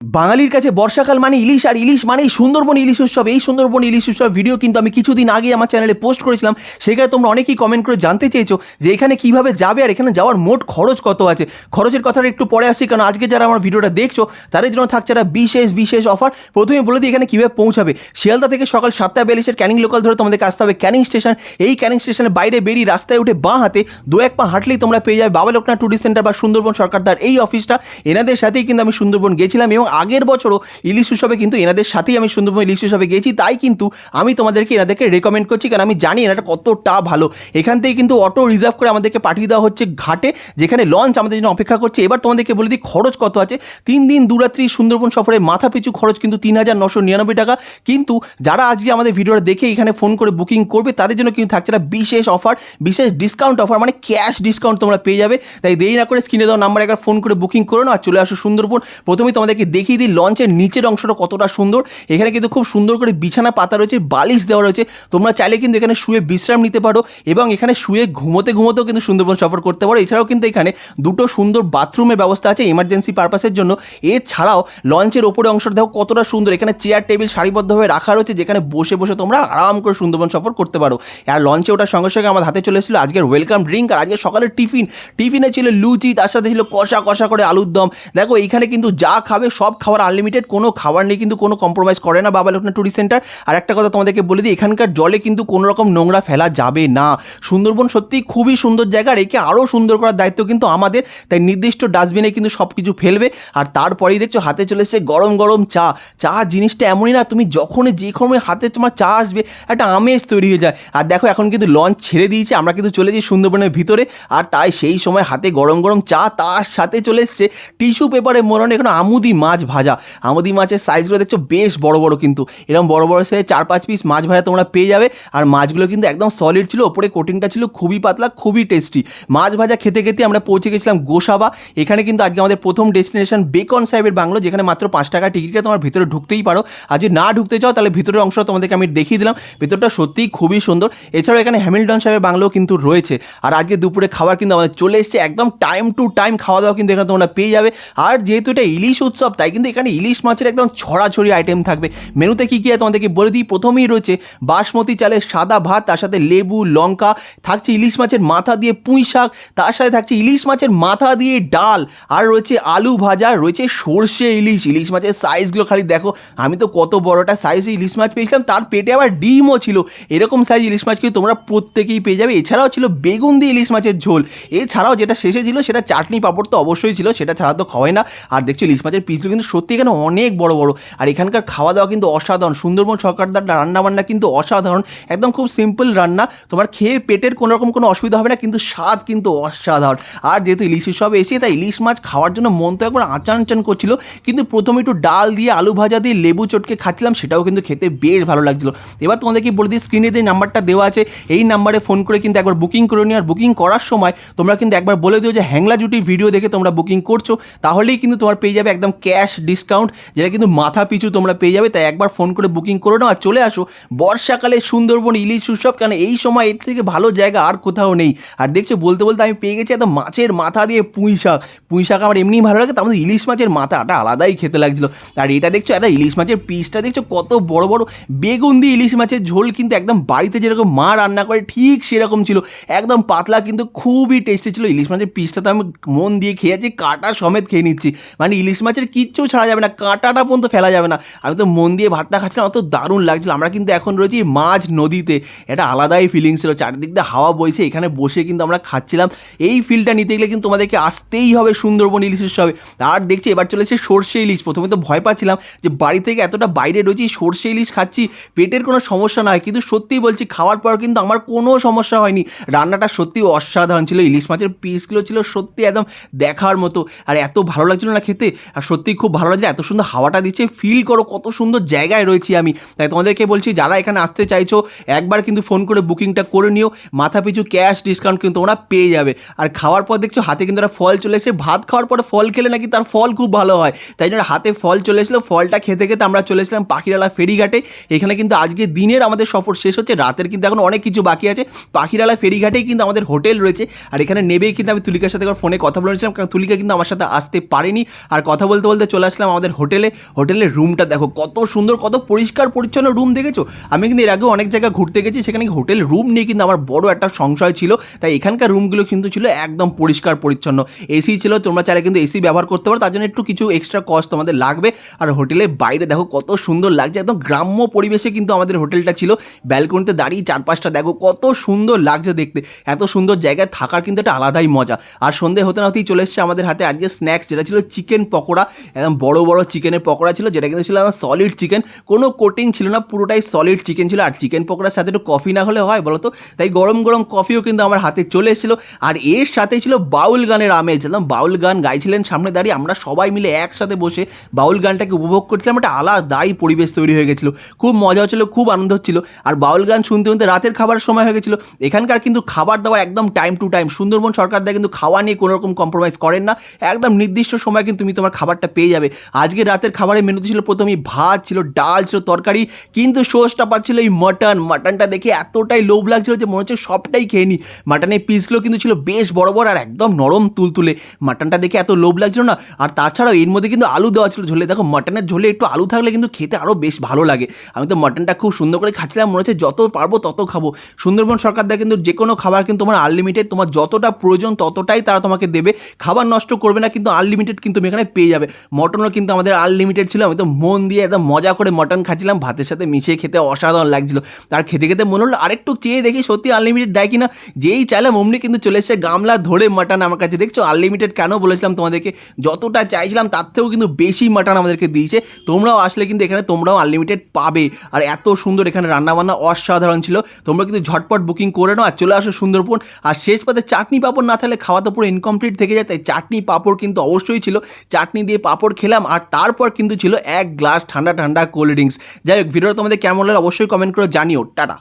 বাঙালির কাছে বর্ষাকাল মানে ইলিশ আর ইলিশ মানেই সুন্দরবন ইলিশ উৎসব। এই সুন্দরবন ইলিশ উৎসব ভিডিও কিন্তু আমি কিছুদিন আগে আমার চ্যানেলে পোস্ট করেছিলাম। সেখানে তোমরা অনেকেই কমেন্ট করে জানতে চেয়েছো যে এখানে কীভাবে যাবে আর এখানে যাওয়ার মোট খরচ কত আছে। খরচের কথাটা একটু পরে আসছি, কারণ আজকে যারা আমার ভিডিওটা দেখছ, তাদের জন্য থাকছে একটা বিশেষ বিশেষ অফার প্রথমে বলে দিই, এখানে কীভাবে পৌঁছাবে। শিয়ালদা থেকে সকাল সাতটা বিয়াল্লিশের ক্যানিং লোকাল ধরে তোমাদেরকে আসতে হবে ক্যানিং স্টেশন এই ক্যানিং স্টেশনের বাইরে বেরিয়ে রাস্তায় উঠে বাঁ হাতে দু এক পা হাঁটলেই তোমরা পেয়ে যাবে বাবা লোকনাথ টুরিস্ট সেন্টার বা সুন্দরবন সরকারদার। এই অফিসটা এনাদের সাথেই কিন্তু আমি সুন্দরবন গেছিলাম এবং আগের বছরও ইলিশ উৎসবে কিন্তু এনাদের সাথেই আমি সুন্দরবন ইলিশ উৎসবে গেছি তাই কিন্তু আমি তোমাদেরকে এনাদেরকে রেকমেন্ড করছি, কারণ আমি জানি এনাটা কতটা ভালো। এখান থেকে কিন্তু অটো রিজার্ভ করে আমাদেরকে পাঠিয়ে দেওয়া হচ্ছে ঘাটে, যেখানে লঞ্চ আমাদের জন্য অপেক্ষা করছে। এবার তোমাদেরকে বলে দিই খরচ কত আছে। তিন দিন দুরাত্রি সুন্দরবন সফরে মাথা পিছু খরচ কিন্তু তিন হাজার নশো নিরানব্বই টাকা। কিন্তু যারা আজকে আমাদের ভিডিওটা দেখে এখানে ফোন করে বুকিং করবে, তাদের জন্য কিন্তু থাকছে একটা বিশেষ অফার বিশেষ ডিসকাউন্ট অফার মানে ক্যাশ ডিসকাউন্ট তোমরা পেয়ে যাবে। তাই দেরি না করে স্ক্রিনে দেওয়া নাম্বার একবার ফোন করে বুকিং করো না আর চলে আসো সুন্দরবন। প্রথমেই তোমাদেরকে দেখিয়ে দিই, লঞ্চের নিচের অংশটা কতটা সুন্দর। এখানে কিন্তু খুব সুন্দর করে বিছানা পাতা রয়েছে, বালিশ দেওয়া রয়েছে। তোমরা চাইলে কিন্তু এখানে শুয়ে বিশ্রাম নিতে পারো এবং এখানে শুয়ে ঘুমোতে ঘুমোতেও কিন্তু সুন্দরবন সফর করতে পারো। এছাড়াও কিন্তু এখানে দুটো সুন্দর বাথরুমের ব্যবস্থা আছে এমার্জেন্সি পারপাসের জন্য। এছাড়াও লঞ্চের ওপরে অংশটা দেখো কতটা সুন্দর। এখানে চেয়ার টেবিল সারিবদ্ধভাবে রাখা রয়েছে, যেখানে বসে বসে তোমরা আরাম করে সুন্দরবন সফর করতে পারো। আর লঞ্চে ওঠার সঙ্গে সঙ্গে আমার হাতে চলে এসেছিল আজকের ওয়েলকাম ড্রিঙ্ক আর আজকে সকালের টিফিন। টিফিনে ছিল লুচি, তার সাথে ছিল কষা কষা করে আলুর দম। দেখো এইখানে কিন্তু যা খাবে সব খাবার আনলিমিটেড কোনো খাবার নেই কিন্তু কোনো কম্প্রোমাইজ করে না বাবা লোকনা টুরিস্ট সেন্টার আর একটা কথা তোমাদেরকে বলে দিই, এখানকার জলে কিন্তু কোনো রকম নোংরা ফেলা যাবে না। সুন্দরবন সত্যিই খুবই সুন্দর জায়গা আর একে আরও সুন্দর করার দায়িত্ব কিন্তু আমাদের। তাই নির্দিষ্ট ডাস্টবিনে কিন্তু সব কিছু ফেলবে। আর তারপরেই দেখছ হাতে চলে এসেছে গরম গরম চা। চা জিনিসটা এমনই না, তুমি যখনই যে সময় হাতে তোমার চা আসবে, একটা আমেজ তৈরি হয়ে যায়। আর দেখো এখন কিন্তু লঞ্চ ছেড়ে দিয়েছে, আমরা কিন্তু চলে যাই সুন্দরবনের ভিতরে। আর তাই সেই সময় হাতে গরম গরম চা, তার সাথে চলে এসছে টিস্যু পেপারে মোড়ানো এখন আমুদি মাছ। ভাজা। আমুদি মাছের সাইজগুলো দেখছ বেশ বড় বড় কিন্তু। এরকম বড় বড় সাইজে চার পাঁচ পিস মাছ ভাজা তোমরা পেয়ে যাবে। আর মাছগুলো কিন্তু একদম সলিড ছিল, ওপরে কোটিংটা ছিল খুবই পাতলা, খুবই টেস্টি মাছ ভাজা খেতে খেতে আমরা পৌঁছে গেছিলাম গোসাবা। এখানে কিন্তু আজকে আমাদের প্রথম ডেস্টিনেশন বেকন সাহেবের বাংলো, যেখানে মাত্র পাঁচ টাকা টিকিটে তোমার ভিতরে ঢুকতেই পারো। আর যদি না ঢুকতে চাও, তাহলে ভিতরের অংশটা তোমাদেরকে আমি দেখিয়ে দিলাম। ভিতরটা সত্যিই খুবই সুন্দর। এছাড়াও এখানে হ্যামিল্টন সাহেবের বাংলো কিন্তু রয়েছে। আর আজকে দুপুরে খাবার কিন্তু আমাদের চলে এসেছে, একদম টাইম টু টাইম খাওয়া দাওয়া কিন্তু এখানে তোমরা পেয়ে যাবে। আর যেহেতু এটা ইলিশ উৎসব, তাই কিন্তু এখানে ইলিশ মাছের একদম ছড়াছড়ি আইটেম থাকবে। মেনুতে কী কী তোমাদেরকে বলে দিই। প্রথমেই রয়েছে বাসমতি চালের সাদা ভাত, তার সাথে লেবু, লঙ্কা, থাকছে ইলিশ মাছের মাথা দিয়ে পুঁই শাক, তার সাথে থাকছে ইলিশ মাছের মাথা দিয়ে ডাল, আর রয়েছে আলু ভাজা, রয়েছে সর্ষে ইলিশ। ইলিশ মাছের সাইজগুলো খালি দেখো। আমি তো কত বড়টা সাইজে ইলিশ মাছ পেয়েছিলাম, তার পেটে আবার ডিমও ছিল। এরকম সাইজ ইলিশ মাছ কিন্তু তোমরা প্রত্যেকেই পেয়ে যাবে। এছাড়াও ছিল বেগুন দিয়ে ইলিশ মাছের ঝোল। এছাড়াও যেটা শেষে ছিল, সেটা চাটনি পাঁপড় তো অবশ্যই ছিল, সেটা ছাড়া তো খাওয়াই না। আর দেখছ ইলিশ মাছের পিসগুলো কিন্তু সত্যি এখানে অনেক বড় বড়। আর এখানকার খাওয়া দাওয়া কিন্তু অসাধারণ। সুন্দরবন সরকারদার রান্না বান্না কিন্তু অসাধারণ। একদম খুব সিম্পল রান্না। তোমার খেয়ে পেটের কোনো রকম কোনো অসুবিধা হবে না, কিন্তু স্বাদ কিন্তু অসাধারণ। আর যেহেতু ইলিশ সব এসে, তাই ইলিশ মাছ খাওয়ার জন্য মন তো একবার আচান আচান করছিল। কিন্তু প্রথমে একটু ডাল দিয়ে আলু ভাজা দিয়ে লেবু চটকে খাচ্ছিলাম, সেটাও কিন্তু খেতে বেশ ভালো লাগছিল। এবার তোমাদেরকে বলে দিই স্ক্রিনে যে নাম্বারটা দেওয়া আছে, এই নাম্বারে ফোন করে কিন্তু একবার বুকিং করে নিও। আর বুকিং করার সময় তোমরা কিন্তু একবার বলে দিও যে হ্যাংলা জুটির ভিডিও দেখে তোমরা বুকিং করছ। তাহলেই কিন্তু তোমার পেয়ে যাবে একদম ক্যাশ ডিসকাউন্ট যেটা কিন্তু মাথা পিছু তোমরা পেয়ে যাবে, তাই একবার ফোন করে বুকিং করে নাও। আর চলে আসো বর্ষাকালে সুন্দরবন, ইলিশ উৎসব কেন এই সময় এর থেকে ভালো জায়গা আর কোথাও নেই। আর দেখছ, বলতে বলতে আমি পেয়ে গেছি একদম মাছের মাথা দিয়ে পুঁই শাক। পুঁই শাক আমার এমনিই ভালো লাগে, তার মধ্যে ইলিশ মাছের মাথাটা আলাদাই খেতে লাগছিল। আর এটা দেখছ, একটা ইলিশ মাছের পিসটা দেখছ, কত বড় বড় বেগুন দিয়ে ইলিশ মাছের ঝোল কিন্তু একদম বাড়িতে যেরকম মা রান্না করে, ঠিক সেরকম ছিল। একদম পাতলা কিন্তু খুবই টেস্টি ছিল। ইলিশ মাছের পিসটা তো আমি মন দিয়ে খেয়েছি কাঁটা সমেত খেয়ে নিচ্ছি। মানে ইলিশ মাছের কিচ্ছু ছাড়া যাবে না, কাঁটাটা পর্যন্ত ফেলা যাবে না। আমি তো মন দিয়ে ভাতটা খাচ্ছিলাম, অত দারুণ লাগছিল। আমরা কিন্তু এখন রয়েছি মাঝ নদীতে। এটা আলাদাই ফিলিংস ছিল, চারিদিক দিয়ে হাওয়া বইছে, এখানে বসে কিন্তু আমরা খাচ্ছিলাম। এই ফিলটা নিতে গেলে কিন্তু তোমাদেরকে আসতেই হবে সুন্দরবন ইলিশ উৎসবে আর দেখছি এবার চলেছে সর্ষে ইলিশ। প্রথমে তো ভয় পাচ্ছিলাম যে বাড়ি থেকে এতটা বাইরে রয়েছি, সর্ষে ইলিশ খাচ্ছি, পেটের কোনো সমস্যা নয় কিন্তু সত্যিই বলছি, খাওয়ার পর কিন্তু আমার কোনো সমস্যা হয়নি। রান্নাটা সত্যি অসাধারণ ছিল, ইলিশ মাছের পিসগুলো ছিল সত্যি একদম দেখার মতো। আর এত ভালো লাগছিল না খেতে। আর সত্যি খুব ভালো লাগছে এত সুন্দর হাওয়াটা দিচ্ছে ফিল করো কত সুন্দর জায়গায় রয়েছি আমি। তাই তোমাদেরকে বলছি, যারা এখানে আসতে চাইছো, একবার কিন্তু ফোন করে বুকিংটা করে নিও, মাথা পিছু ক্যাশ ডিসকাউন্ট কিন্তু তোমরা পেয়ে যাবে। আর খাওয়ার পর দেখছ, হাতে কিন্তু একটা ফল চলে এসে ভাত খাওয়ার পরে ফল খেলে নাকি তার ফল খুব ভালো হয়। তাই জন্য হাতে ফল চলে এসেছিল, ফলটা খেতে খেতে আমরা চলে এসেছিলাম পাখিরালা ফেরিঘাটে। এখানে কিন্তু আজকে দিনের আমাদের সফর শেষ হচ্ছে, রাতের কিন্তু এখন অনেক কিছু বাকি আছে। পাখিরালা ফেরিঘাটেই কিন্তু আমাদের হোটেল রয়েছে। আর এখানে নেবেই কিন্তু আমি তুলিকার সাথে ফোনে কথা বলেছিলাম কারণ তুলিকা কিন্তু আমার সাথে আসতে পারেনি। আর কথা বলতে বলতে করে চলে আসলাম আমাদের হোটেলে। হোটেলের রুমটা দেখো, কত সুন্দর, কত পরিষ্কার, পরিচ্ছন্ন রুম দেখেছ? আমি কিন্তু এর আগেও অনেক জায়গায় ঘুরতে গেছি, সেখানে হোটেল রুম নিয়ে কিন্তু আমার বড় একটা সংশয় ছিল। তাই এখানকার রুমগুলো কিন্তু ছিল একদম পরিষ্কার, পরিচ্ছন্ন। এসি ছিল, তোমরা চাইলে কিন্তু এসি ব্যবহার করতে পারো, তার জন্য একটু কিছু এক্সট্রা কস্ট তোমাদের লাগবে। আর হোটেলের বাইরে দেখো, কত সুন্দর লাগছে, একদম গ্রাম্য পরিবেশে কিন্তু আমাদের হোটেলটা ছিল। ব্যালকনিতে দাঁড়িয়ে চারপাশটা দেখো, কত সুন্দর লাগছে দেখতে। এত সুন্দর জায়গায় থাকার কিন্তু একটা আলাদাই মজা। আর সন্ধে হতে না হতেই চলে এসছে আমাদের হাতে আজকে স্ন্যাক্স যেটা ছিল চিকেন পকোড়া। একদম বড় বড় চিকেনের পকোড়া ছিল, যেটা কিন্তু ছিল আমার সলিড চিকেন কোনো কোটিং ছিল না, পুরোটাই সলিড চিকেন ছিল। আর চিকেন পকোড়ার সাথে একটু কফি না হলে হয় বলো তো তাই গরম গরম কফিও কিন্তু আমার হাতে চলে এসেছিল। আর এর সাথেই ছিল বাউল গানের আমেজ। একদম বাউল গান গাইছিলেন সামনে দাঁড়িয়ে। আমরা সবাই মিলে একসাথে বসে বাউল গানটাকে উপভোগ করছিলাম। একটা আলাদাই পরিবেশ তৈরি হয়ে গেছিল। খুব মজা হচ্ছিল, খুব আনন্দ হচ্ছিল। আর বাউল গান শুনতে শুনতে রাতের খাবারের সময় হয়ে গেছিল। এখানকার কিন্তু খাবার দাবার একদম টাইম টু টাইম সুন্দরবন সরকার দেয় কিন্তু খাওয়া নিয়ে কোনো রকম কম্প্রোমাইজ করেন না। একদম নির্দিষ্ট সময় কিন্তু তুমি তোমার খাবারটা পেয়ে যাবে। আজকে রাতের খাবারের মেনুতে ছিল প্রথমেই ভাত, ছিল ডাল, ছিল তরকারি, কিন্তু সোসটা পাচ্ছিল এই মাটন। মাটনটা দেখে এতটাই লোভ লাগছিল যে মনে হচ্ছে সবটাই খেয়ে নি। মাটনের পিসগুলো কিন্তু ছিল বেশ বড় বড় আর একদম নরম তুলতুলে। মাটনটা দেখে এত লোভ লাগছিল না। আর তাছাড়াও এর মধ্যে কিন্তু আলু দেওয়া ছিল ঝোলে। দেখো, মাটনের ঝোলে একটু আলু থাকলে কিন্তু খেতে আরও বেশ ভালো লাগে। আমি তো মাটনটা খুব সুন্দর করে খাচ্ছিলাম, মনে হচ্ছে যত পারব তত খাব। সুন্দরবন সরকার দেয় কিন্তু যে কোনো খাবার কিন্তু তোমার আনলিমিটেড তোমার যতটা প্রয়োজন ততটাই তারা তোমাকে দেবে। খাবার নষ্ট করবে না, কিন্তু আনলিমিটেড কিন্তু তুমি এখানে পেয়ে যাবে। মটনও কিন্তু আমাদের আনলিমিটেড ছিল। আমি তো মন দিয়ে একদম মজা করে মটন খাচ্ছিলাম, ভাতের সাথে মিশিয়ে খেতে অসাধারণ লাগছিল। তার খেতে খেতে মনে হলো আরেকটু চেয়ে দেখি সত্যি আনলিমিটেড দেয় কিনা। যেই চাইলাম অমনি কিন্তু চলে এসেছে গামলা ধরে মাটন আমার কাছে। দেখছ আনলিমিটেড কেন বলেছিলাম তোমাদেরকে? যতটা চাইছিলাম তার থেকেও কিন্তু বেশি মাটন আমাদেরকে দিয়েছে। তোমরাও আসলে কিন্তু এখানে তোমরাও আনলিমিটেড পাবে। আর এত সুন্দর এখানে রান্নাবান্না অসাধারণ ছিল। তোমরা কিন্তু ঝটপট বুকিং করে নাও আর চলে আসো সুন্দরবন। আর শেষ পাতে চাটনি পাঁপড় না থাকলে খাওয়া তো পুরো ইনকমপ্লিট থেকে যায়। তাই চাটনি পাঁপড় কিন্তু অবশ্যই ছিল। চাটনি দিয়ে পাঁপড় খেলাম আর তারপর কিন্তু ছিল এক গ্লাস ঠান্ডা ঠান্ডা কোল্ড ড্রিঙ্কস। যাই হোক, ভিডিওটা তোমাদের কেমন লাগে অবশ্যই কমেন্ট করে জানিও। টাটা।